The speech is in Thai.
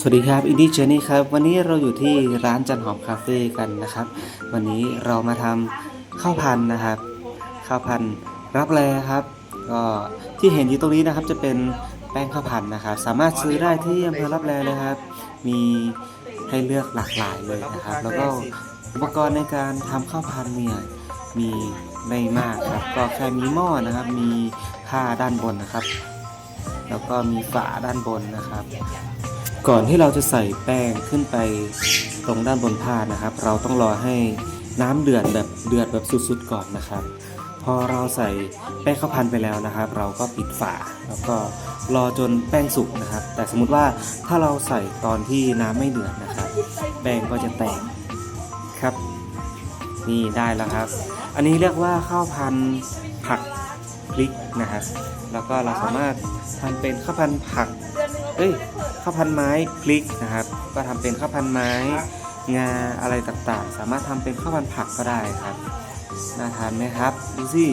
สวัสดีครับอินดี้เจนี่ครับ วันนี้เราอยู่ที่ร้านจันหอมคาเฟ่กันนะครับ วันนี้เรามาทำข้าวพันนะครับข้าวพันรับแลครับ ก็ที่เห็นอยู่ตรงนี้นะครับจะเป็นแป้งข้าวพันนะครับ สามารถซื้อได้ที่อำเภอรับแลเลยครับ มีให้เลือกหลากหลายเลยนะครับ แล้วก็อุปกรณ์ในการทำข้าวพันเนี่ยมีไม่มากครับ ก็แค่มีหม้อนะครับ มีผ้าด้านบนนะครับ แล้วก็มีฝาด้านบนนะครับ ก่อนที่เราจะใส่แป้งขึ้นไปตรงด้านบนผ้านะครับ เราต้องรอให้น้ำเดือดแบบเดือดแบบสุดๆก่อนนะครับ พอเราใส่แป้งข้าวพันไปแล้วนะครับ เราก็ปิดฝาแล้วก็รอจนแป้งสุกนะครับ แต่สมมุติว่าถ้าเราใส่ตอนที่น้ำไม่เดือดนะครับ แป้งก็จะแตกครับ นี่ได้แล้วครับ อันนี้เรียกว่าข้าวพันผักพริกนะครับ แล้วก็เราสามารถทำเป็นข้าวพันผัก เอ้ยข้าวพันไม้พลิกนะครับ ก็ทำเป็นข้าวพันไม้งาอะไรต่างๆ สามารถทำเป็นข้าวพันผักก็ได้ครับน่าทานไหมครับดูสิ